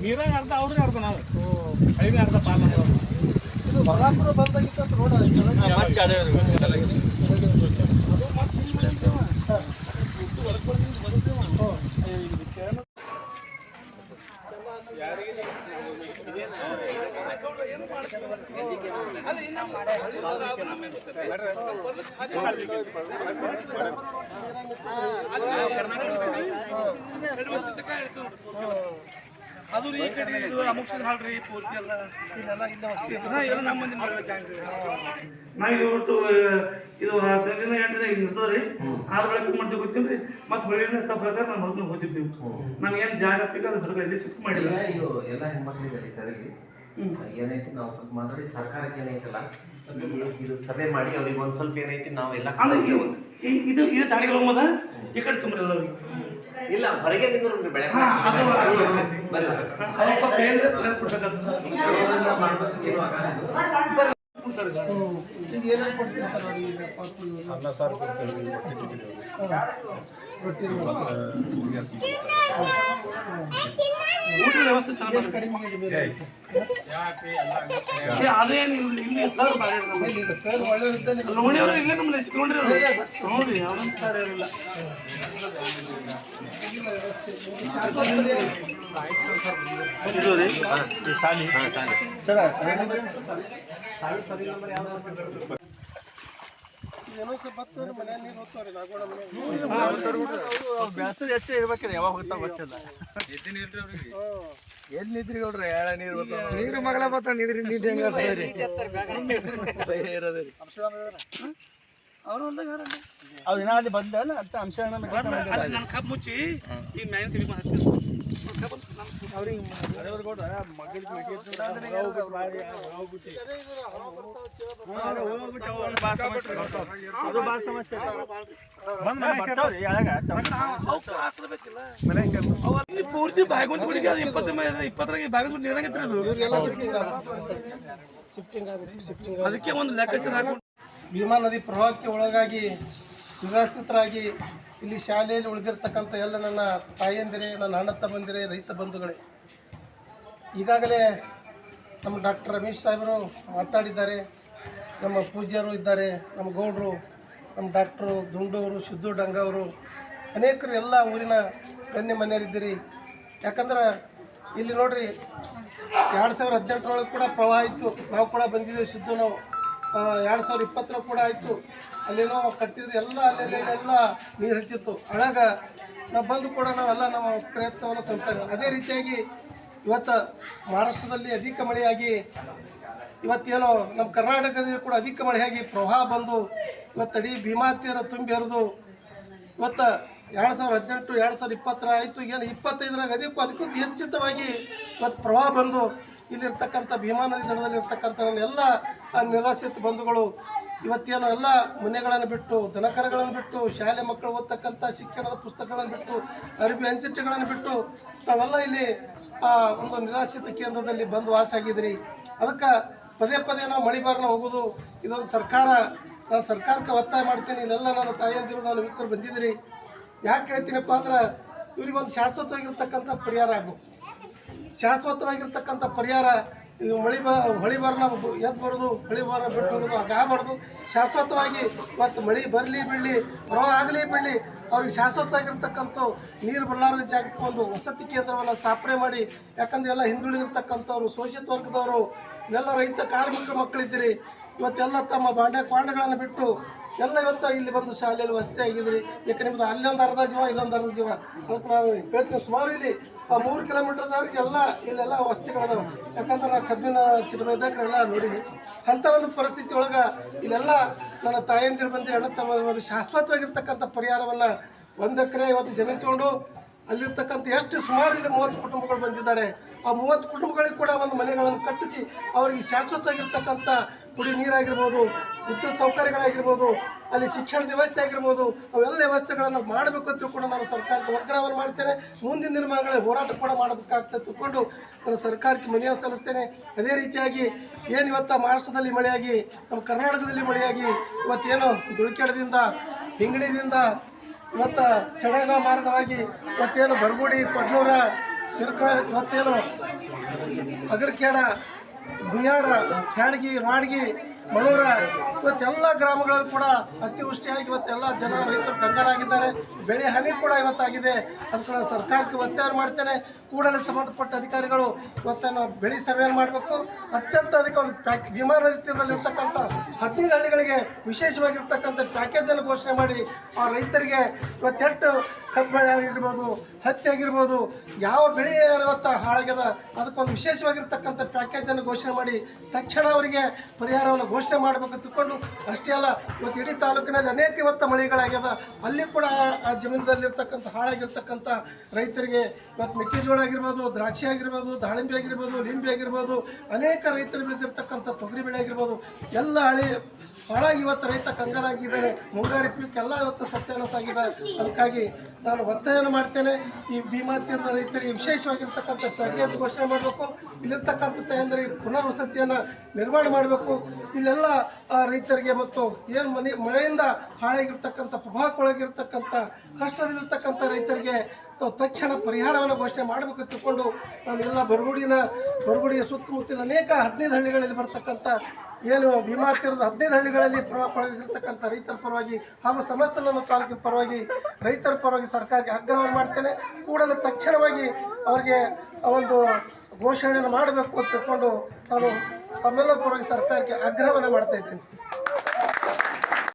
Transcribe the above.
ನೀರಾಗ ಅರ್ಧ ಅವ್ರಿಗೆ ಅರ್ಧ ನಾವು ಐದೇ ಅರ್ಧ ಪಾಲ್ ಇದು ಬಳ್ಳಾಪುರ ಬಂದಾಗಿತ್ತು ರೋಡ್ ಮತ್ತೆ ಅದೇ ಅದು ಈ ಕಡೆ ಇದು ಹಾಳ್ರಿ ಪೂರ್ತಿ ಎಲ್ಲ ವಸ್ತಿ ಎಲ್ಲ ನಮ್ಮ ಮಂದಿ ಮಾಡ್ಬೇಕು ಇದು ಒಟ್ಟು ಇದು ಹದಿನೈದು ದಿನ ಎಂಟು ದಿನ ರೀ ಆದ ಬೆಳಗ್ಗೆ ಮಾಡ್ತೀವಿ ಗೊತ್ತಿಲ್ಲ ಮತ್ತೆ ಬೆಳಿಗ್ಗೆ ತ ಪ್ರಕಾರ ನಾವು ಮೊದಲು ಹೋಗ್ತಿರ್ತೀವಿ ಏನು ಜಾಗ ಬೇಕಾದ್ರೆ ಹುಡುಗ ಇಲ್ಲಿ ಶಿಫ್ಟ್ ಮಾಡಿಲ್ಲ ಎಲ್ಲ ಹೆಣ್ಮಕ್ಳಿಗೆ ಕೆಳಗೆ ಏನೈತಿ ನಾವು ಸ್ವಲ್ಪ ಮಾತಾಡಿ ಸರ್ಕಾರಕ್ಕೆ ಏನೈತಲ್ಲ? ಇದು ಸಭೆ ಮಾಡಿ ಅವ್ರಿಗೆ ಒಂದ್ ಸ್ವಲ್ಪ ಏನೈತಿ ನಾವೆಲ್ಲ ಇದು ಇದು ಹೋಗೋದ ಈ ಕಡೆ ಇಲ್ಲ ಹೊರಗೆ ನಿಂದ್ರು ಬೆಳೆ ಹಾ, ಅದು ಅದು ಸ್ವಲ್ಪ ಏನ್ರೆ ಪ್ಲೇಟ್ ಕೊಡ್ಬೇಕಾಗ್ತದೆ. ಈಗ ಏನೇನು ಸರ್ ಅದು. ಈಗ ಪಾಪು ಇವ್ರು? ಅನ್ನ ಸಾರು ಕೊಡ್ತೇವೆ. ರೊಟ್ಟಿ ಊಟದ ವ್ಯವಸ್ಥೆ ಚೆನ್ನಾಗಿ ಅದೇನು ಇಲ್ಲಿ ಸರ್? ಸರ್ ಸರ್ ಇಲ್ಲೇ ನಮ್ಮಲ್ಲಿ ಹಚ್ಕೊಂಡ್ರಿ ನೋಡಿ ಸರಿ ಸರಿ ಇರಲಿಲ್ಲ ಸರ್ ಸರ್ ಸರಿ ನಂಬರ್ ಸ್ವಲ್ಪ ಬ್ಯಾಸರಿ ಹೆಚ್ಚು ಇರ್ಬೇಕ್ರಿ ಯಾವಾಗ ಹೋಗ್ತಾ ಗೊತ್ತಿಲ್ಲ. ಎಲ್ಲಿ ನಿದ್ರಿ ಗೌಡ್ರಿ? ನೀರು ನೀರು ಮಗಳ ಬತ್ತ ನಿದ್ರಿ ಇರೋದ್ರಿ ಅವ್ರು ಹೊಲ್ದಾಗ ಅವ್ ದಿನ ಅಲ್ಲಿ ಬಂದಲ್ಲ ಅಂತ ಅಂಶ ಮುಚ್ಚಿ ಈಗ ಮ್ಯಾಂಗ್ ತಿಳಿ ಪೂರ್ತಿ ಬಾಯ್ಗೊಂದು ಕುಡಿಗೆ ಅದು ಇಪ್ಪತ್ತು ಇಪ್ಪತ್ತರಾಗ ಬಾಯ್ಗೊಂಡ್ ನೀರಾಗಿತ್ತು ಅದು ಅದಕ್ಕೆ ಒಂದು ಲೆಕ್ಕಾಚಾರ ಭೀಮಾ ನದಿ ಪ್ರವಾಹಕ್ಕೆ ಒಳಗಾಗಿ ನಿರಾಶ್ರಿತರಾಗಿ ಇಲ್ಲಿ ಶಾಲೆಯಲ್ಲಿ ಉಳಿದಿರ್ತಕ್ಕಂಥ ಎಲ್ಲ ನನ್ನ ತಾಯಂದಿರೇ, ನನ್ನ ಅಣ್ಣ ತಮ್ಮಂದಿರೇ, ರೈತ ಬಂಧುಗಳೇ. ಈಗಾಗಲೇ ನಮ್ಮ ಡಾಕ್ಟರ್ ರಮೇಶ್ ಸಾಹೇಬರು ಮಾತಾಡಿದ್ದಾರೆ, ನಮ್ಮ ಪೂಜ್ಯರು ಇದ್ದಾರೆ, ನಮ್ಮ ಗೌಡರು, ನಮ್ಮ ಡಾಕ್ಟ್ರು ದುಂಡೂರು, ಸಿದ್ದು ಡಂಗವರು, ಅನೇಕರು ಎಲ್ಲ ಊರಿನ ಗಣ್ಯ ಮನೆಯರಿದ್ದೀರಿ ಯಾಕಂದ್ರೆ ಇಲ್ಲಿ ನೋಡ್ರಿ, ಎರಡು ಸಾವಿರದ ಹದಿನೆಂಟರೊಳಗೆ ಕೂಡ ಪ್ರವಾಹ ಇತ್ತು. ನಾವು ಕೂಡ ಬಂದಿದ್ದೇವೆ ಸಿದ್ದು ನಾವು. ಎರಡು ಸಾವಿರದ ಇಪ್ಪತ್ತರ ಕೂಡ ಆಯಿತು. ಅಲ್ಲೇನೋ ಕಟ್ಟಿದ್ರೆ, ಎಲ್ಲ ಅಲ್ಲೆಲ್ಲ ನೀರು ಹತ್ತಿತ್ತು ಆಗ ನಾವು ಬಂದು ಕೂಡ ನಾವೆಲ್ಲ ನಮ್ಮ ಪ್ರಯತ್ನವನ್ನು ಸಲ್ತಾರೆ ಅದೇ ರೀತಿಯಾಗಿ ಇವತ್ತು ಮಹಾರಾಷ್ಟ್ರದಲ್ಲಿ ಅಧಿಕ ಮಳೆಯಾಗಿ ಇವತ್ತೇನೋ ನಮ್ಮ ಕರ್ನಾಟಕದಲ್ಲಿ ಕೂಡ ಅಧಿಕ ಮಳೆಯಾಗಿ ಪ್ರವಾಹ ಬಂದು ಇವತ್ತು ಅಡಿ ಭೀಮಾ ತೀರ ತುಂಬಿ ಹರಿದು ಇವತ್ತು ಎರಡು ಸಾವಿರ ಹದಿನೆಂಟು, ಎರಡು ಸಾವಿರದ ಇಪ್ಪತ್ತರ ಆಯಿತು. ಏನು ಇಪ್ಪತ್ತೈದರಾಗ ಅದಕ್ಕೂ ಅದಕ್ಕೂ ಹೆಚ್ಚಿತವಾಗಿ ಇವತ್ತು ಪ್ರವಾಹ ಬಂದು ಇಲ್ಲಿರ್ತಕ್ಕಂಥ ಭೀಮಾ ನದಿ ದಡದಲ್ಲಿರ್ತಕ್ಕಂಥ ಎಲ್ಲ ಆ ನಿರಾಶ್ರಿತ ಬಂಧುಗಳು ಇವತ್ತೇನು ಎಲ್ಲ ಮನೆಗಳನ್ನು ಬಿಟ್ಟು, ದನಕರಗಳನ್ನು ಬಿಟ್ಟು, ಶಾಲೆ ಮಕ್ಕಳು ಓದ್ತಕ್ಕಂಥ ಶಿಕ್ಷಣದ ಪುಸ್ತಕಗಳನ್ನು ಬಿಟ್ಟು, ಅರಬಿ ಅಂಚೆಗಳನ್ನು ಬಿಟ್ಟು ತಾವೆಲ್ಲ ಇಲ್ಲಿ ಆ ಒಂದು ನಿರಾಶ್ರಿತ ಕೇಂದ್ರದಲ್ಲಿ ಬಂದು ವಾಸ ಆಗಿದ್ರಿ ಅದಕ್ಕೆ ಪದೇ ಪದೇ ನಾವು ಮಳೆ ಬಾರನ ಹೋಗೋದು ಇದೊಂದು ಸರ್ಕಾರ, ನಾನು ಸರ್ಕಾರಕ್ಕೆ ಒತ್ತಾಯ ಮಾಡ್ತೀನಿ. ಇಲ್ಲೆಲ್ಲ ನನ್ನ ತಾಯಿಯಂದಿರು ನಾನು ವಿಕ್ಕರು ಬಂದಿದ್ದೀರಿ. ಯಾಕೆ ಹೇಳ್ತೀನಪ್ಪ ಅಂದ್ರೆ ಇವ್ರಿಗೊಂದು ಶಾಶ್ವತವಾಗಿರ್ತಕ್ಕಂಥ ಪರಿಹಾರ ಆಗಬೇಕು. ಶಾಶ್ವತವಾಗಿರ್ತಕ್ಕಂಥ ಪರಿಹಾರ ಈಗ ಹೊಳಿ ಬ, ಹೊಳಿ ಬರ್ನ ಎದ್ದು ಬರೋದು, ಹೊಳಿ ಬರ ಬಿಟ್ಟು ಹೋಗೋದು ಹಾಗಾಗಬಾರ್ದು ಶಾಶ್ವತವಾಗಿ ಮತ್ತು ಮಳೆ ಬರಲಿ ಬೀಳಲಿ ಪ್ರವಾಹ ಆಗಲಿ ಬೀಳಲಿ ಅವ್ರಿಗೆ ಶಾಶ್ವತವಾಗಿರ್ತಕ್ಕಂಥ ನೀರು ಬರಲಾರದ ಜಾಗಕ್ಕೆ ಒಂದು ವಸತಿ ಕೇಂದ್ರವನ್ನು ಸ್ಥಾಪನೆ ಮಾಡಿ, ಯಾಕಂದರೆ ಎಲ್ಲ ಹಿಂದುಳಿದಿರ್ತಕ್ಕಂಥವ್ರು, ಶೋಷಿತ ವರ್ಗದವರು, ಎಲ್ಲ ರೈತ ಕಾರ್ಮಿಕರ ಮಕ್ಕಳಿದ್ದೀರಿ, ಇವತ್ತೆಲ್ಲ ತಮ್ಮ ಬಾಂಡೆ ಕ್ವಾಂಡಗಳನ್ನು ಬಿಟ್ಟು, ಎಲ್ಲ ಇವತ್ತು ಇಲ್ಲಿ ಬಂದು ಶಾಲೆಯಲ್ಲಿ ವಸತಿ ಆಗಿದ್ರಿ ಯಾಕೆ ನಿಮ್ಮದು ಅಲ್ಲೊಂದು ಅರ್ಧ ಜೀವ, ಇಲ್ಲೊಂದು ಅರ್ಧ ಜೀವ ಅಂತ ನಾವು ಹೇಳ್ತೀನಿ ಸುಮಾರು ಇಲ್ಲಿ ಆ ಮೂರು ಕಿಲೋಮೀಟರ್ದವ್ರಿಗೆ ಎಲ್ಲ ಇಲ್ಲೆಲ್ಲ ವಸತಿಗಳದಾವ. ಯಾಕಂದ್ರೆ ನಾ ಕಬ್ಬಿನ ಚಿಟಮೈದಾಗ ಎಲ್ಲ ನೋಡಿದ್ವಿ ಅಂಥ ಒಂದು ಪರಿಸ್ಥಿತಿ ಒಳಗೆ ಇಲ್ಲೆಲ್ಲ ನನ್ನ ತಾಯಂದಿರು ಬಂದು ಅಣ್ಣ ತಮ್ಮ ಶಾಶ್ವತವಾಗಿರ್ತಕ್ಕಂಥ ಪರಿಹಾರವನ್ನು ಒಂದು ಎಕರೆ ಇವತ್ತು ಜಮೀನು ತಗೊಂಡು ಅಲ್ಲಿರ್ತಕ್ಕಂಥ ಎಷ್ಟು ಸುಮಾರು ಇಲ್ಲಿ ಮೂವತ್ತು ಕುಟುಂಬಗಳು ಬಂದಿದ್ದಾರೆ. ಆ ಮೂವತ್ತು ಕುಟುಂಬಗಳಿಗೆ ಕೂಡ ಒಂದು ಮನೆಗಳನ್ನು ಕಟ್ಟಿಸಿ ಅವರಿಗೆ ಶಾಶ್ವತವಾಗಿರ್ತಕ್ಕಂಥ ಕುಡಿ ನೀರಾಗಿರ್ಬೋದು, ವಿದ್ಯುತ್ ಸೌಕರ್ಯಗಳಾಗಿರ್ಬೋದು, ಅಲ್ಲಿ ಶಿಕ್ಷಣದ ವ್ಯವಸ್ಥೆ ಆಗಿರ್ಬೋದು, ಅವೆಲ್ಲ ವ್ಯವಸ್ಥೆಗಳನ್ನು ಮಾಡಬೇಕು ಅಂತ ತಿಳ್ಕೊಂಡು ನಾನು ಸರ್ಕಾರಕ್ಕೆ ಒಗ್ರಹವನ್ನು ಮಾಡ್ತೇನೆ. ಮುಂದಿನ ದಿನಮಾನಗಳಲ್ಲಿ ಹೋರಾಟ ಕೂಡ ಮಾಡಬೇಕಾಗ್ತದೆ ತಿಳ್ಕೊಂಡು ನಾನು ಸರ್ಕಾರಕ್ಕೆ ಮನವಿಯನ್ನು ಸಲ್ಲಿಸ್ತೇನೆ. ಅದೇ ರೀತಿಯಾಗಿ ಏನು ಇವತ್ತು ಮಹಾರಾಷ್ಟ್ರದಲ್ಲಿ ಮಳೆಯಾಗಿ, ನಮ್ಮ ಕರ್ನಾಟಕದಲ್ಲಿ ಮಳೆಯಾಗಿ, ಇವತ್ತೇನು ದುಳ್ಕೆಡದಿಂದ ಹಿಂಗಣಿದಿಂದ ಇವತ್ತು ಚಡಗ ಮಾರ್ಗವಾಗಿ, ಇವತ್ತೇನು ಬರಗುಡಿ ಪಡ್ನೂರ ಸಿರ್ಕ ಇವತ್ತೇನು ಅಗರಕೇಡ ಗುಯಾರ ಕ್ಯಾಣಗಿ ರಾಡ್ಗಿ ಮಳೂರ, ಇವತ್ತೆಲ್ಲ ಗ್ರಾಮಗಳಲ್ಲಿ ಕೂಡ ಅತಿವೃಷ್ಟಿಯಾಗಿ ಇವತ್ತೆಲ್ಲ ಜನ ರೈತರು ಕಂಗಾಲಾಗಿದ್ದಾರೆ. ಬೆಳೆ ಹಾನಿ ಕೂಡ ಇವತ್ತಾಗಿದೆ. ನಾನು ಸರ್ಕಾರಕ್ಕೆ ಒತ್ತಾಯ ಮಾಡ್ತೇನೆ. ಕೂಡಲೇ ಸಂಬಂಧಪಟ್ಟ ಅಧಿಕಾರಿಗಳು ಇವತ್ತೇನು ಬೆಳೆ ಸರ್ವೆಯನ್ನು ಮಾಡಬೇಕು. ಅತ್ಯಂತ ಅದಕ್ಕೆ ಒಂದು ಪ್ಯಾಕ್ ಭೀಮಾ ನದಿ ತೀರದಲ್ಲಿರ್ತಕ್ಕಂಥ ಹದಿನೈದು ಹಳ್ಳಿಗಳಿಗೆ ವಿಶೇಷವಾಗಿರ್ತಕ್ಕಂಥ ಪ್ಯಾಕೇಜನ್ನು ಘೋಷಣೆ ಮಾಡಿ ಆ ರೈತರಿಗೆ ಇವತ್ತೆಟ್ಟು ಕಬ್ಬಳೆ ಬೆಳೆ ಆಗಿರ್ಬೋದು, ಹತ್ತಿ ಆಗಿರ್ಬೋದು, ಯಾವ ಬೆಳೆ ಇವತ್ತು ಹಾಳಾಗ್ಯದ, ಅದಕ್ಕೊಂದು ವಿಶೇಷವಾಗಿರ್ತಕ್ಕಂಥ ಪ್ಯಾಕೇಜನ್ನು ಘೋಷಣೆ ಮಾಡಿ ತಕ್ಷಣ ಅವರಿಗೆ ಪರಿಹಾರವನ್ನು ಘೋಷಣೆ ಮಾಡಬೇಕು ತಿಳ್ಕೊಂಡು ಅಷ್ಟೇ ಅಲ್ಲ, ಇವತ್ತು ಇಡೀ ತಾಲೂಕಿನಲ್ಲಿ ಅನೇಕ ಇವತ್ತು ಮಳೆಗಳಾಗ್ಯದ. ಅಲ್ಲಿ ಕೂಡ ಆ ಜಮೀನದಲ್ಲಿರ್ತಕ್ಕಂಥ ಹಾಳಾಗಿರ್ತಕ್ಕಂಥ ರೈತರಿಗೆ ಇವತ್ತು ಮೆಕ್ಕೆಜೋಳ ಆಗಿರ್ಬೋದು, ದ್ರಾಕ್ಷಿ ಆಗಿರ್ಬೋದು, ದಾಳಿಂಬೆ ಆಗಿರ್ಬೋದು, ಲಿಂಬೆ ಆಗಿರ್ಬೋದು, ಅನೇಕ ರೈತರು ಬೆಳೆದಿರ್ತಕ್ಕಂಥ ತೊಗರಿ ಬೆಳೆ ಆಗಿರ್ಬೋದು, ಎಲ್ಲ ಹಳೆ ಭಾಳ ಇವತ್ತು ರೈತ ಕಂಗಾಲಾಗಿದ್ದಾರೆ ಮುಂಗಾರಿ ಪೀಕ್ ಎಲ್ಲ ಇವತ್ತು ಸತ್ಯಾನಾಶ ಆಗಿದೆ. ಅದಕ್ಕಾಗಿ ನಾನು ಒತ್ತಾಯನ ಮಾಡ್ತೇನೆ. ಈ ಭೀಮಾ ರೈತರಿಗೆ ವಿಶೇಷವಾಗಿರ್ತಕ್ಕಂಥ ಪ್ಯಾಕೇಜ್ ಘೋಷಣೆ ಮಾಡಬೇಕು. ಇಲ್ಲಿರ್ತಕ್ಕಂಥ ತಾಯಂದರಿಗೆ ಪುನರ್ವಸತಿಯನ್ನು ನಿರ್ಮಾಣ ಮಾಡಬೇಕು. ಇಲ್ಲೆಲ್ಲ ರೈತರಿಗೆ ಮತ್ತು ಏನು ಮನೆ, ಮಳೆಯಿಂದ ಹಾಳಾಗಿರ್ತಕ್ಕಂಥ, ಪ್ರಭಾವಕ್ಕೊಳಗಿರ್ತಕ್ಕಂಥ ಕಷ್ಟದಲ್ಲಿರ್ತಕ್ಕಂಥ ರೈತರಿಗೆ ತಕ್ಷಣ ಪರಿಹಾರವನ್ನು ಘೋಷಣೆ ಮಾಡಬೇಕು ತಿಳ್ಕೊಂಡು ನಾನು ಎಲ್ಲ ಬರಗುಡಿನ ಬರಗುಡಿಯ ಸುತ್ತಮುತ್ತಲಿನ ಅನೇಕ ಹದಿನೈದು ಹಳ್ಳಿಗಳಲ್ಲಿ ಬರ್ತಕ್ಕಂಥ ಏನು ಭೀಮಾ ತೀರದ ಹದಿನೈದು ಹಳ್ಳಿಗಳಲ್ಲಿ ಪ್ರವಾಹಕ್ಕೊಳಗಿರ್ತಕ್ಕಂಥ ರೈತರ ಪರವಾಗಿ ಹಾಗೂ ಸಮಸ್ತ ನನ್ನ ತಾಲೂಕಿನ ಪರವಾಗಿ ರೈತರ ಪರವಾಗಿ ಸರ್ಕಾರಕ್ಕೆ ಆಗ್ರಹವನ್ನು ಮಾಡ್ತೇನೆ. ಕೂಡಲೇ ತಕ್ಷಣವಾಗಿ ಅವರಿಗೆ ಒಂದು ಘೋಷಣೆಯನ್ನು ಮಾಡಬೇಕು ಅಂತ ತಿಳ್ಕೊಂಡು ನಾನು ತಮ್ಮೆಲ್ಲರ ಪರವಾಗಿ ಸರ್ಕಾರಕ್ಕೆ ಆಗ್ರಹವನ್ನು ಮಾಡ್ತಾ ಇದ್ದೇನೆ.